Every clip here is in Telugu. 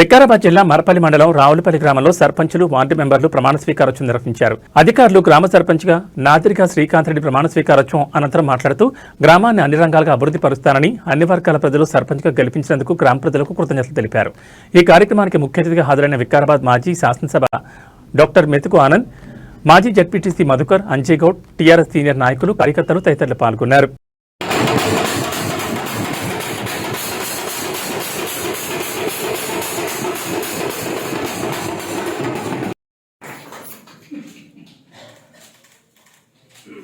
వికారాబాద్ జిల్లా మరపల్లి మండలం రావులపల్లి గ్రామంలో సర్పంచులు వార్డు మెంబర్లు ప్రమాణ స్వీకారోత్సవం నిర్వహించారు. అధికారులు గ్రామ సర్పంచ్గా నాదిరిగా శ్రీకాంత్ రెడ్డి ప్రమాణ స్వీకారోత్సవం అనంతరం మాట్లాడుతూ గ్రామాన్ని అన్ని రంగాలుగా అభివృద్ధి పరుస్తానని అన్ని వర్గాల ప్రజలు సర్పంచ్గా గెలిపించినందుకు గ్రామ ప్రజలకు కృతజ్ఞతలు తెలిపారు. ఈ కార్యక్రమానికి ముఖ్య అతిథిగా హాజరైన వికారాబాద్ మాజీ శాసనసభ డాక్టర్ మెతుకు ఆనంద్ మాజీ ZPTC Madhukar Anjegoud TRS senior నాయకులు కార్యకర్తలు తదితరులు పాల్గొన్నారు.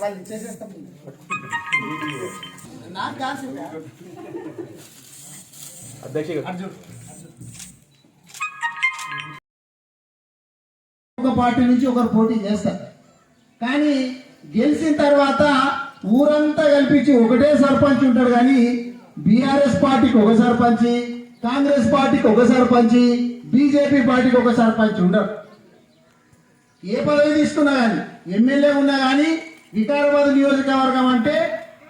వాళ్ళు ఇచ్చేసేస్తాం నాకు కాదు పార్టీ నుంచి ఒకరు పోటీ చేస్తారు. కానీ గెలిచిన తర్వాత ఊరంతా కల్పించి ఒకటే సర్పంచ్ ఉంటాడు కానీ బీఆర్ఎస్ పార్టీకి ఒక సర్పంచ్ కాంగ్రెస్ పార్టీకి ఒక సర్పంచ్ బీజేపీ పార్టీకి ఒక సర్పంచ్ ఉండరు. ఏ పదవి తీసుకున్నా కానీ ఎమ్మెల్యే ఉన్నా కానీ వికారాబాద్ నియోజకవర్గం అంటే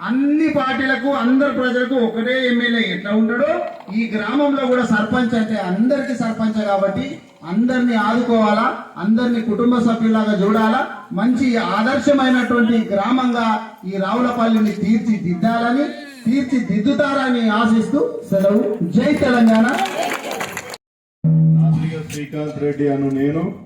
అన్ని పార్టీలకు అందరు ప్రజలకు ఒకటే ఎమ్మెల్యే ఎట్లా ఉంటాడో ఈ గ్రామంలో కూడా సర్పంచ్ అంటే అందరికి సర్పంచ్ కాబట్టి అందరిని ఆదుకోవాలా అందరినీ కుటుంబ సభ్యులాగా చూడాలా మంచి ఆదర్శమైనటువంటి గ్రామంగా ఈ రావులపల్లిని తీర్చిదిద్దాలని తీర్చిదిద్దుతారని ఆశిస్తూ సెలవు. జై తెలంగాణ. శ్రీకాంత్ రెడ్డి అను నేను.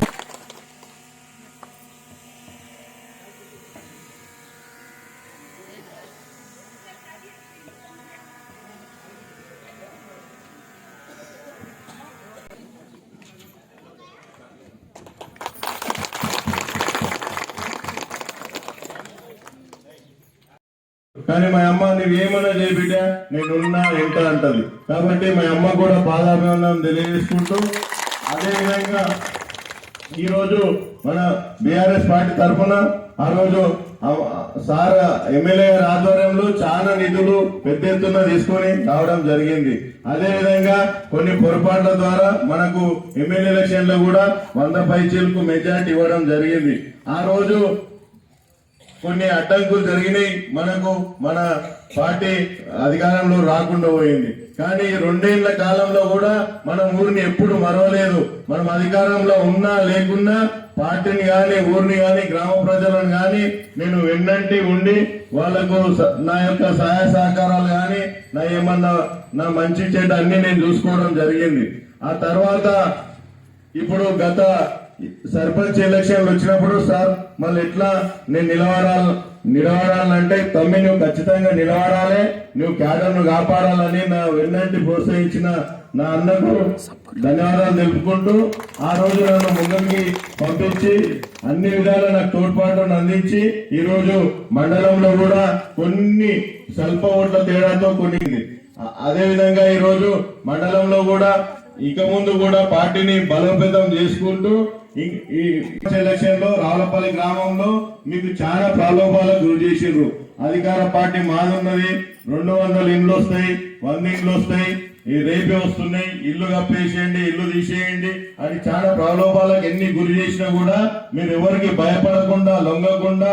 కానీ మా అమ్మ నువ్వు ఏమన్నా బిడ్డ? నేనున్నా ఎంత అంటది. కాబట్టి మా అమ్మ కూడా పాదాభివందనం తెలియజేసుకుంటూ అదేవిధంగా ఈరోజు మన బీఆర్ఎస్ పార్టీ తరఫున ఆ రోజు సార్ ఎమ్మెల్యే ఆధ్వర్యంలో చాలా నిధులు పెద్ద ఎత్తున తీసుకొని రావడం జరిగింది. అదేవిధంగా కొన్ని పొరపాట్ల ద్వారా మనకు ఎమ్మెల్యే ఎలక్షన్లో కూడా వంద పైచీలకు మెజార్టీ ఇవ్వడం జరిగింది. ఆ రోజు కొన్ని అడ్డంకులు జరిగినాయి. మనకు మన పార్టీ అధికారంలో రాకుండా పోయింది. కానీ రెండేళ్ళ కాలంలో కూడా మన ఊరిని ఎప్పుడు మరవలేదు. మనం అధికారంలో ఉన్నా లేకున్నా పార్టీని కానీ ఊరిని కానీ గ్రామ ప్రజలను కానీ నేను వెన్నంటి ఉండి వాళ్ళకు స- నా యొక్క సహాయ సహకారాలు కానీ నా ఏమన్నా నా మంచి చెడ్డ అన్ని నేను చూసుకోవడం జరిగింది. ఆ తర్వాత ఇప్పుడు గత సర్పంచ్ ఎలక్షన్లు వచ్చినప్పుడు సార్ మళ్ళీ ఎట్లా? నేను నిలబడాలి. నిలబడాలంటే తమ్మి నువ్వు ఖచ్చితంగా నిలబడాలి. నువ్వు క్యాడర్ను కాపాడాలని నా వెన్నంటి ప్రోత్సహించిన నా అన్నకు ధన్యవాదాలు తెలుపుకుంటూ ఆ రోజు నన్ను ముందుకి పంపించి అన్ని విధాల నాకు తోడ్పాటును అందించి ఈరోజు మండలంలో కూడా కొన్ని స్వల్ప ఓట్ల తేడాతో కొన్ని అదేవిధంగా అదే విధంగా మండలంలో కూడా ఇక ముందు కూడా పార్టీని బలోపేతం చేసుకుంటూ ఈ- ఎలక్షన్లో రావులపల్లి గ్రామంలో మీకు చాలా ప్రలోభాలకు గురి చేసిండ్రు. అధికార పార్టీ మాదున్నది రెండు వందల ఇండ్లు వస్తాయి వంద ఇండ్లు వస్తాయి ఈ రేపే వస్తున్నాయి ఇల్లు కప్పేసేయండి ఇల్లు తీసేయండి అని చాలా ప్రలోభాలకు ఎన్ని గురి చేసినా కూడా మీరు ఎవరికి భయపడకుండా లొంగకుండా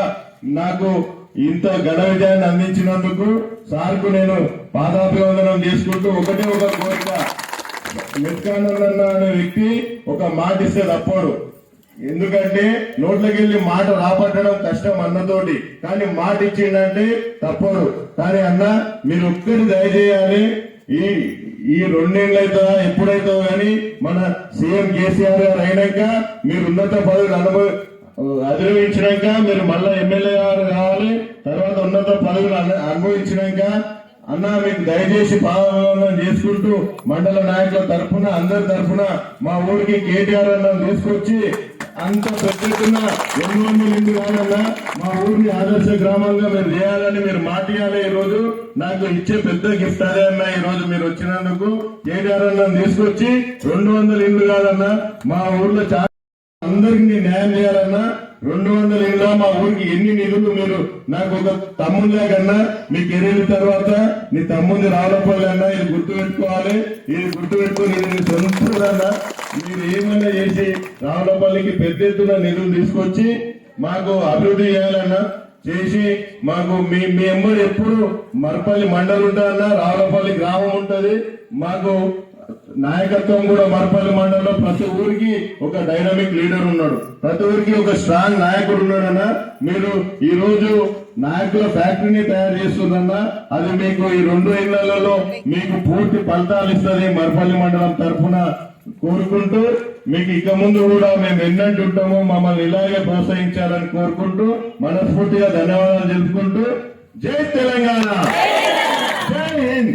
నాకు ఇంత ఘన విజయాన్ని అందించినందుకు సార్కు నేను పాదాభివందనం చేసుకుంటూ ఒకటే ఒక కోరిక. వెంకటానందన్న అనే వ్యక్తి ఒక మాట ఇస్తే తప్పడు ఎందుకంటే నోట్లోకి వెళ్ళి మాట రాబట్టడం కష్టం అన్నతోటి. కానీ మాట ఇచ్చిండంటే తప్పడు కానీ అన్న మీరు ఒక్కటి దయచేయాలి. ఈ ఈ రెండేళ్ళు అవుతుందా ఎప్పుడైతుందో కానీ మన సీఎం కేసీఆర్ గారు అయినాక మీరు ఉన్నత పదవులు అనుభవ అధిరోహించినాక మీరు మళ్ళా ఎమ్మెల్యే గారు కావాలి. తర్వాత ఉన్నత పదవులు అనుభవించినాక అన్న మీకు దయచేసి పాదవందనం చేసుకుంటూ మండల నాయకుల తరఫున అందరి తరఫున మా ఊరికి కేటీఆర్ అన్న తీసుకొచ్చి అంత పెద్దకున్న రెండు వందల ఇంటి కాదన్నా మా ఊరిని ఆదర్శ గ్రామంగా మీరు చేయాలని మీరు మాట్లాడాలి ఈ రోజు నాకు ఇచ్చే పెద్ద గిఫ్ట్ అదే అన్న ఈ రోజు మీరు వచ్చినందుకు. కేటీఆర్ అన్న తీసుకొచ్చి రెండు వందల ఇండ్లు కాదన్నా మా ఊర్లో చాలా అందరికి న్యాయం చేయాలన్నా రెండు వందల ఏళ్ళ మా ఊరికి ఎన్ని నిధులు మీరు? నాకు ఒక తమ్ముళ్ళే కన్నా మీ కెరీర్ తర్వాత నీ తమ్ముడిని రావలపల్లి ఇది గుర్తు పెట్టుకోవాలి ఇది గుర్తు పెట్టుకొని ఇది సొంతదన్నా మీరు ఏమన్నా చేసి రావులపల్లికి పెద్ద ఎత్తున నిధులు తీసుకొచ్చి మాకు అభివృద్ధి చేయాలన్నా చేసి మాకు మీ మీ ఎప్పుడు మరపల్లి మండలి ఉంటుందన్నా రావులపల్లి గ్రామం ఉంటది. మాకు నాయకత్వం కూడా మరపల్లి మండలంలో ప్రతి ఊరికి ఒక డైనమిక్ లీడర్ ఉన్నాడు. ప్రతి ఊరికి ఒక స్ట్రాంగ్ నాయకుడు ఉన్నాడన్న మీరు ఈ రోజు నాయకుల ఫ్యాక్టరీని తయారు చేస్తుందన్న అది మీకు ఈ రెండు ఇళ్ళలో మీకు పూర్తి ఫలితాలు ఇస్తుంది మరపల్లి మండలం తరఫున కోరుకుంటూ మీకు ఇక ముందు కూడా మేము ఎన్నట్టు ఉంటామో మమ్మల్ని ఇలాగే ప్రోత్సహించాలని కోరుకుంటూ మనస్ఫూర్తిగా ధన్యవాదాలు తెలుపుకుంటూ జై తెలంగాణ! జై హింద్!